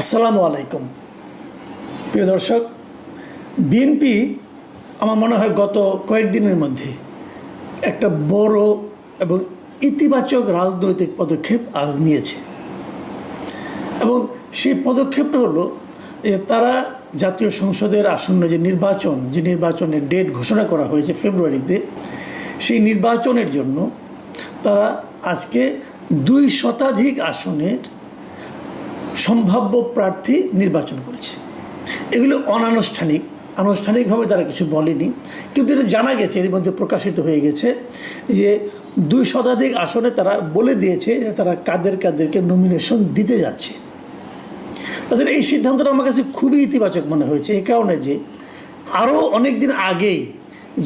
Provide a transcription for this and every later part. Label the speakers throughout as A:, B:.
A: আসসালামু আলাইকুম। প্রিয় দর্শক, বিএনপি আমার মনে হয় গত কয়েকদিনের মধ্যে একটা বড় এবং ইতিবাচক রাজনৈতিক পদক্ষেপ আজ নিয়েছে। এবং সেই পদক্ষেপটা হলো যে তারা জাতীয় সংসদের আসন্ন যে নির্বাচন, যে নির্বাচনের ডেট ঘোষণা করা হয়েছে ফেব্রুয়ারিতে, সেই নির্বাচনের জন্য তারা আজকে দুই শতাধিক আসনের সম্ভাব্য প্রার্থী নির্বাচন করেছে। এগুলো অনানুষ্ঠানিক। আনুষ্ঠানিকভাবে তারা কিছু বলেনি। কিন্তু এটা জানা গেছে, এর মধ্যে প্রকাশিত হয়ে গেছে যে দুই শতাধিক আসনে তারা বলে দিয়েছে যে তারা কাদের কাদেরকে নমিনেশন দিতে যাচ্ছে। তাদের এই সিদ্ধান্তটা আমার কাছে খুবই ইতিবাচক মনে হয়েছে। এই কারণে যে আরও অনেক দিন আগেই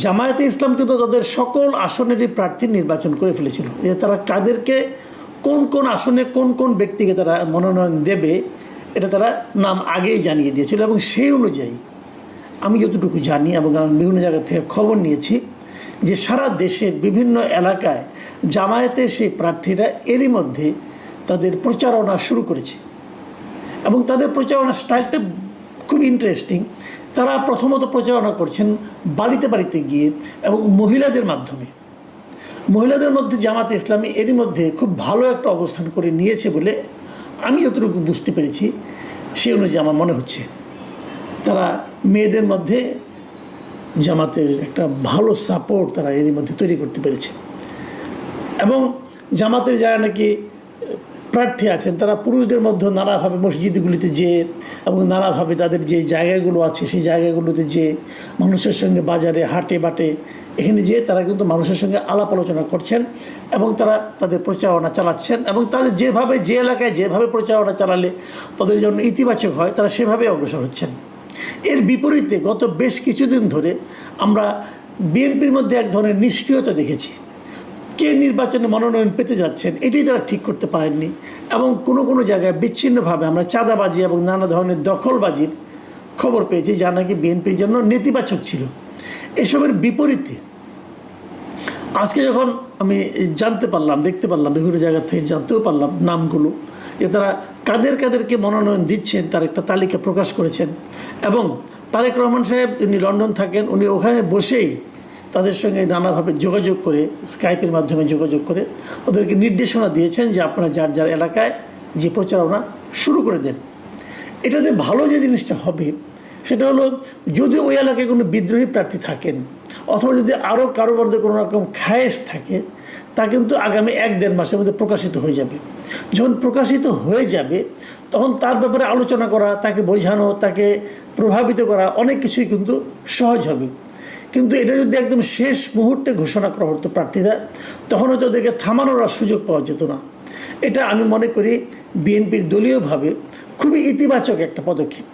A: জামায়াতে ইসলাম কিন্তু তাদের সকল আসনেরই প্রার্থী নির্বাচন করে ফেলেছিল। যে তারা কাদেরকে কোন কোন আসনে কোন কোন ব্যক্তিকে তারা মনোনয়ন দেবে, এটা তারা নাম আগেই জানিয়ে দিয়েছিল এবং সেই অনুযায়ী আমি যতটুকু জানি এবং আমি বিভিন্ন জায়গা থেকে খবর নিয়েছি যে সারা দেশের বিভিন্ন এলাকায় জামায়াতের সেই প্রার্থীরা এরই মধ্যে তাদের প্রচারণা শুরু করেছে এবং তাদের প্রচারণা স্টাইলটা খুব ইন্টারেস্টিং তারা প্রথমত প্রচারণা করছেন বাড়িতে বাড়িতে গিয়ে এবং মহিলাদের মাধ্যমে। মহিলাদের মধ্যে জামাতে ইসলামী এরই মধ্যে খুব ভালো একটা অবস্থান করে নিয়েছে বলে আমি যতটুকু বুঝতে পেরেছি, সেই অনুযায়ী আমার মনে হচ্ছে। তারা মেয়েদের মধ্যে জামাতের একটা ভালো সাপোর্ট তারা এরই মধ্যে তৈরি করতে পেরেছে। এবং জামাতের যারা নাকি প্রার্থী আছেন, তারা পুরুষদের মধ্যে নানাভাবে মসজিদগুলিতে যে এবং নানাভাবে তাদের যে জায়গাগুলো আছে, সেই জায়গাগুলোতে যে মানুষের সঙ্গে বাজারে, হাটে, বাটে, এখানে যেয়ে তারা কিন্তু মানুষের সঙ্গে আলাপ আলোচনা করছেন এবং তারা তাদের প্রচারণা চালাচ্ছেন এবং তাদের যেভাবে যে এলাকায় যেভাবে প্রচারণা চালালে তাদের জন্য ইতিবাচক হয়, তারা সেভাবে অগ্রসর হচ্ছেন। এর বিপরীতে গত বেশ কিছুদিন ধরে আমরা বিএনপির মধ্যে এক ধরনের নিষ্ক্রিয়তা দেখেছি। কে নির্বাচনে মনোনয়ন পেতে যাচ্ছেন, এটাই তারা ঠিক করতে পারেননি। এবং কোনো কোনো জায়গায় বিচ্ছিন্নভাবে আমরা চাঁদাবাজি এবং নানা ধরনের দখলবাজির খবর পেয়েছি, যা নাকি বিএনপির জন্য নেতিবাচক ছিল। এসবের বিপরীতে, আজকে যখন আমি জানতে পারলাম, দেখতে পারলাম, বিভিন্ন জায়গা থেকে জানতেও পারলাম নামগুলো, যে তারা কাদের কাদেরকে মনোনয়ন দিচ্ছেন, তার একটা তালিকা প্রকাশ করেছেন। এবং তারেক রহমান সাহেব উনি লন্ডন থাকেন, উনি ওখানে বসেই তাদের সঙ্গে নানাভাবে যোগাযোগ করে স্কাইপের মাধ্যমে যোগাযোগ করে ওদেরকে নির্দেশনা দিয়েছেন যে আপনারা যার যার এলাকায় যে প্রচারণা শুরু করে দেন। এটাতে ভালো যে জিনিসটা হবে, সেটা হলো যদি ওই এলাকায় কোনো বিদ্রোহী প্রার্থী থাকেন অথবা যদি আরও কারোর মধ্যে কোনো রকম খায়েশ থাকে, তা কিন্তু আগামী এক দেড় মাসের মধ্যে প্রকাশিত হয়ে যাবে। যখন প্রকাশিত হয়ে যাবে, তখন তার ব্যাপারে আলোচনা করা, তাকে বোঝানো, তাকে প্রভাবিত করা অনেক কিছুই কিন্তু সহজ হবে। কিন্তু এটা যদি একদম শেষ মুহূর্তে ঘোষণা করা হতো প্রার্থীরা তখন হয়তো ওদেরকে থামানোর সুযোগ পাওয়া যেত না। এটা আমি মনে করি বিএনপির দলীয়ভাবে খুবই ইতিবাচক একটা পদক্ষেপ।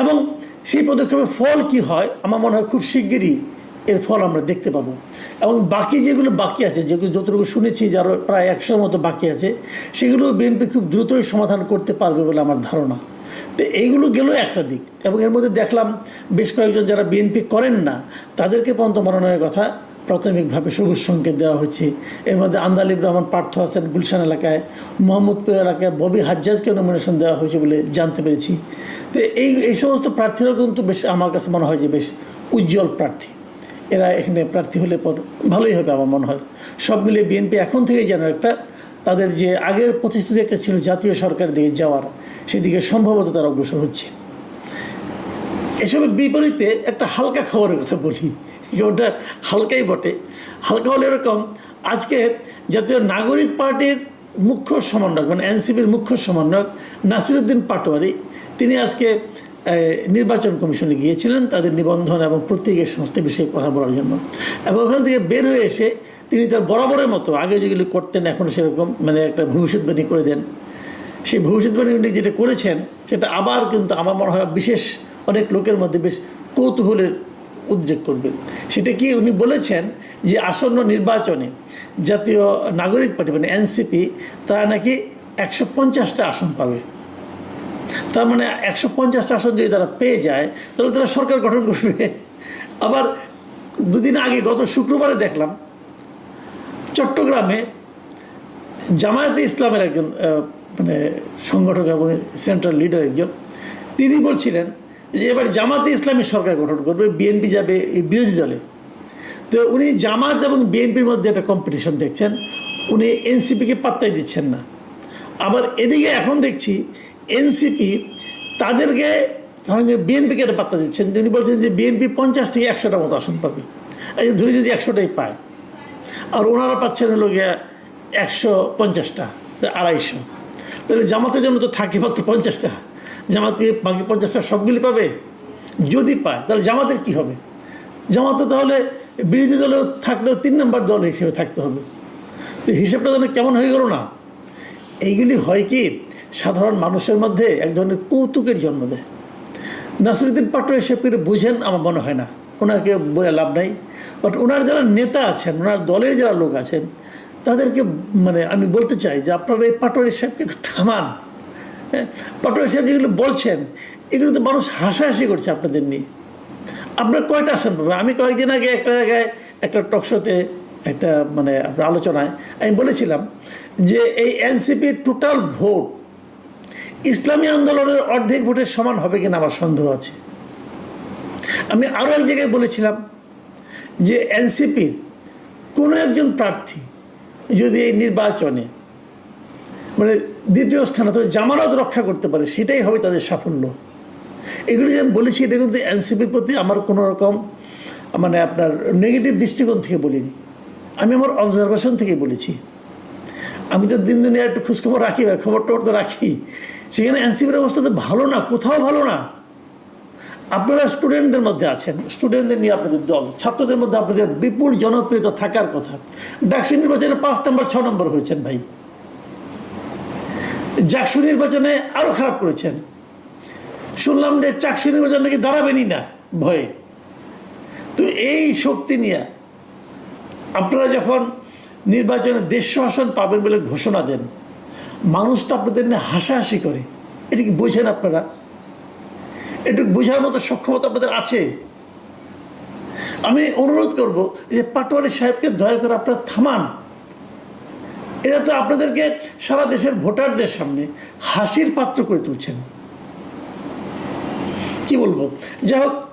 A: এবং সেই পদক্ষেপের ফল কি হয়, আমার মনে হয় খুব শিগগিরই এর ফল আমরা দেখতে পাবো। এবং বাকি যেগুলো বাকি আছে, যেগুলো যতটুকু শুনেছি যার প্রায় একশোর মতো বাকি আছে, সেগুলো বিএনপি খুব দ্রুতই সমাধান করতে পারবে বলে আমার ধারণা। তো এইগুলো গেল একটা দিক। এবং এর মধ্যে দেখলাম বেশ কয়েকজন যারা বিএনপি করেন না, তাদেরকে পর্যন্ত মনোনয়নের কথা প্রাথমিকভাবে সবুজ সংকেত দেওয়া হচ্ছে এর মধ্যে আন্দালিব রহমান পার্থ আছেন গুলশান এলাকায়, মোহাম্মদপুর এলাকায় ববি হাজ্জাজকে নমিনেশন দেওয়া হয়েছে বলে জানতে পেরেছি। তো এই এই সমস্ত প্রার্থীরাও কিন্তু বেশ আমার কাছে মনে হয় যে বেশ উজ্জ্বল প্রার্থী। এরা এখানে প্রার্থী হলে পর ভালোই হবে আমার মনে হয়। সব মিলিয়ে বিএনপি এখন থেকেই যেন একটা তাদের যে আগের প্রতিশ্রুতি একটা ছিল জাতীয় সরকার দিকে যাওয়ার, সেদিকে সম্ভবত তারা অগ্রসর হচ্ছে। এসবের বিপরীতে একটা হালকা খবরের কথা বলি ওটা হালকাই বটে। হালকা হলে এরকম, আজকে জাতীয় নাগরিক পার্টির মুখ্য সমন্বয়ক মানে এনসিপির মুখ্য সমন্বয়ক নাসিরুদ্দিন পাটোয়ারি, তিনি আজকে নির্বাচন কমিশনে গিয়েছিলেন, তাদের নিবন্ধন এবং প্রত্যেকের সমস্ত বিষয়ে কথা বলার জন্য। এবং ওখান থেকে বের হয়ে এসে তিনি তার বরাবরের মতো, আগে যেগুলি করতেন, এখন সেরকম মানে একটা ভবিষ্যৎবাণী করে দেন। সেই ভবিষ্যৎবাণী উনি যেটা করেছেন, সেটা আবার কিন্তু আমার মনে হয় বিশেষ অনেক লোকের মধ্যে বেশ কৌতূহলের উদ্রেক করবে। সেটা কি উনি বলেছেন যে আসন্ন নির্বাচনে জাতীয় নাগরিক পার্টি মানে এনসিপি, তারা নাকি একশো পঞ্চাশটা আসন পাবে। তার মানে একশো পঞ্চাশটা আসন যদি তারা পেয়ে যায়, তাহলে তারা সরকার গঠন করবে। আবার দুদিন আগে, গত শুক্রবারে দেখলাম, চট্টগ্রামে জামায়াতে ইসলামের একজন মানে সংগঠক এবং সেন্ট্রাল লিডার একজন, তিনি বলছিলেন যে এবার জামাতে ইসলামী সরকার গঠন করবে, বিএনপি যাবে এই বিরোধী দলে। তো উনি জামাত এবং বিএনপির মধ্যে একটা কম্পিটিশন দেখছেন, উনি এনসিপিকে পাত্তাই দিচ্ছেন না। আবার এদিকে এখন দেখছি এনসিপি তাদেরকে সঙ্গে বিএনপিকে একটা পাত্তা দিচ্ছেন তিনি বলছেন যে বিএনপি পঞ্চাশ থেকে একশোটা মতো আসন পাবে। এই ধরে যদি একশোটাই পায়, আর ওনারা পাচ্ছেন হলো গিয়া একশো পঞ্চাশটা আড়াইশো। তাহলে জামাতের জন্য তো থাকে মাত্র পঞ্চাশটা জামাতকে বাকি পঞ্চাশটা সবগুলি পাবে? যদি পায়, তাহলে জামাতের কি হবে? জামাতে তাহলে বিরোধী দলেও থাকলেও তিন নম্বর দল হিসেবে থাকতে হবে। তো হিসেবটা যেন কেমন হয়ে গেল না? এইগুলি হয় কি সাধারণ মানুষের মধ্যে এক ধরনের কৌতুকের জন্ম দেয়। নাসরুদ্দিন পাটোয়ারি সাহেবকে বুঝেন, আমার মনে হয় না। ওনাকে বলে লাভ নাই। বাট ওনার যারা নেতা আছেন, ওনার দলের যারা লোক আছেন, তাদেরকে মানে আমি বলতে চাই যে, আপনারা এই পাটোয়ারি সাহেবকে থামান। হ্যাঁ পাটোয়ারি সাহেব যেগুলো বলছেন, এগুলো তো মানুষ হাসাহাসি করছে আপনাদের নিয়ে। আপনার কয়টা আসন পাবে আমি কয়েকদিন আগে একটা জায়গায়, একটা টকশোতে একটা মানে আপনার আলোচনায় আমি বলেছিলাম যে, এই এনসিপির টোটাল ভোট ইসলামী আন্দোলনের অর্ধেক ভোটের সমান হবে কিনা আমার সন্দেহ আছে। আমি আরও এক জায়গায় বলেছিলাম যে এনসিপির কোনো একজন প্রার্থী যদি এই নির্বাচনে মানে দ্বিতীয় স্থান অথবা জামানত রক্ষা করতে পারে, সেটাই হবে তাদের সাফল্য। এগুলো যে আমি বলেছি, এটা কিন্তু এনসিপির প্রতি আমার কোনো রকম মানে আপনার নেগেটিভ দৃষ্টিকোণ থেকে বলিনি। আমি আমার অবজারভেশন থেকে বলেছি। আমি তো দিন দিনে একটু খোঁজখবর রাখি বা খবর টবর তো রাখি। সেখানে এনসিপির অবস্থা তো ভালো না, কোথাও ভালো না। আপনারা স্টুডেন্টদের মধ্যে আছেন, স্টুডেন্টদের নিয়ে আপনাদের দল, ছাত্রদের মধ্যে আপনাদের বিপুল জনপ্রিয়তা থাকার কথা। ডাকসু নির্বাচনে পাঁচ নম্বর, ছ নম্বর হয়েছেন ভাই। জাকসু নির্বাচনে আরও খারাপ করেছেন। শুনলাম যে চাকসু নির্বাচন নাকি দাঁড়াবেনই না ভয়ে। তো এই শক্তি নিয়ে আপনারা যখন নির্বাচনে দেড়শো আসন পাবেন বলে ঘোষণা দেন। মানুষ তো আপনাদের নিয়ে হাসাহাসি করে। এটা কি বোঝেন আপনারা? একটু বোঝার মতো সক্ষমতা আপনাদের আছে? আমি অনুরোধ করব যে পাটোয়ারি সাহেবকে দয়া করে আপনারা থামান। এরা তো আপনাদেরকে সারা দেশের ভোটারদের সামনে হাসির পাত্র করে তুলছেন। কি বলব? যাই হোক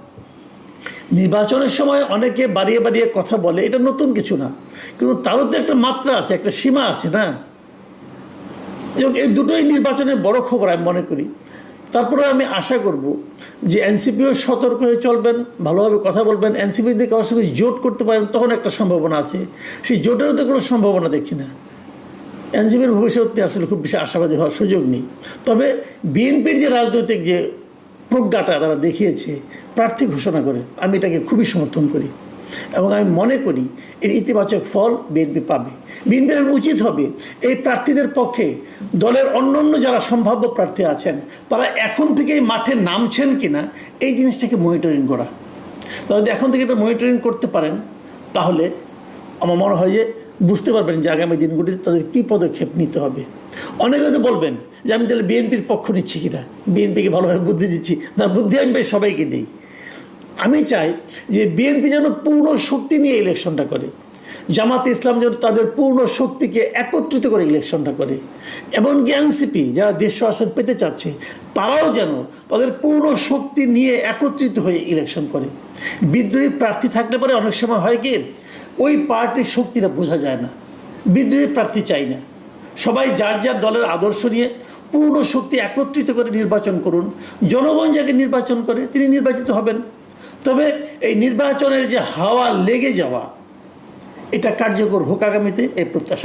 A: নির্বাচনের সময় অনেকে বাড়িয়ে বাড়িয়ে কথা বলে, এটা নতুন কিছু না। কিন্তু তারও তো একটা মাত্রা আছে, একটা সীমা আছে না? এবং এই দুটোই নির্বাচনের বড় খবর আমি মনে করি। তারপরে আমি আশা করব যে এনসিপিও সতর্ক হয়ে চলবেন, ভালোভাবে কথা বলবেন। এনসিপি দিয়ে কারোর সঙ্গে জোট করতে পারেন, তখন একটা সম্ভাবনা আছে। সেই জোটেরও তো কোনো সম্ভাবনা দেখছি না। এনসিপির ভবিষ্যতে আসলে খুব বেশি আশাবাদী হওয়ার সুযোগ নেই। তবে বিএনপির যে রাজনৈতিক যে প্রজ্ঞাটা তারা দেখিয়েছে, প্রার্থী ঘোষণা করে। আমি এটাকে খুবই সমর্থন করি। এবং আমি মনে করি এর ইতিবাচক ফল বিএনপি পাবে। বিএনপির উচিত হবে এই প্রার্থীদের পক্ষে দলের অন্য অন্য যারা সম্ভাব্য প্রার্থী আছেন, তারা এখন থেকেই মাঠে নামছেন কিনা, এই জিনিসটাকে মনিটরিং করা। তারা যদি এখন থেকে এটা মনিটরিং করতে পারেন, তাহলে আমার মনে হয় যে বুঝতে পারবেন যে আগামী দিনগুলিতে তাদের কী পদক্ষেপ নিতে হবে। অনেকে হয়তো বলবেন যে আমি তাহলে বিএনপির পক্ষ নিচ্ছি কিনা? বিএনপিকে ভালোভাবে বুদ্ধি দিচ্ছি? না, বুদ্ধি আমি বেশ সবাইকে দিই। আমি চাই যে বিএনপি যেন পূর্ণ শক্তি নিয়ে ইলেকশনটা করে। জামাতে ইসলাম যেন তাদের পূর্ণ শক্তিকে একত্রিত করে ইলেকশনটা করে। এমনকি এনসিপি যারা দেশ আসন পেতে চাচ্ছে, তারাও যেন তাদের পূর্ণ শক্তি নিয়ে একত্রিত হয়ে ইলেকশন করে। বিদ্রোহী প্রার্থী থাকলে পরে অনেক সময় হয় কি? ওই পার্টির শক্তিটা বোঝা যায় না। বিদ্রোহী প্রার্থী চাই না। সবাই যার যার দলের আদর্শ নিয়ে পূর্ণ শক্তি একত্রিত করে নির্বাচন করুন। জনগণ যাকে নির্বাচন করে তিনি নির্বাচিত হবেন। তবে এই নির্বাচনের যে হাওয়া লেগে যাওয়া, এটা কার্যকর হোক আগামীতে এই প্রত্যাশা।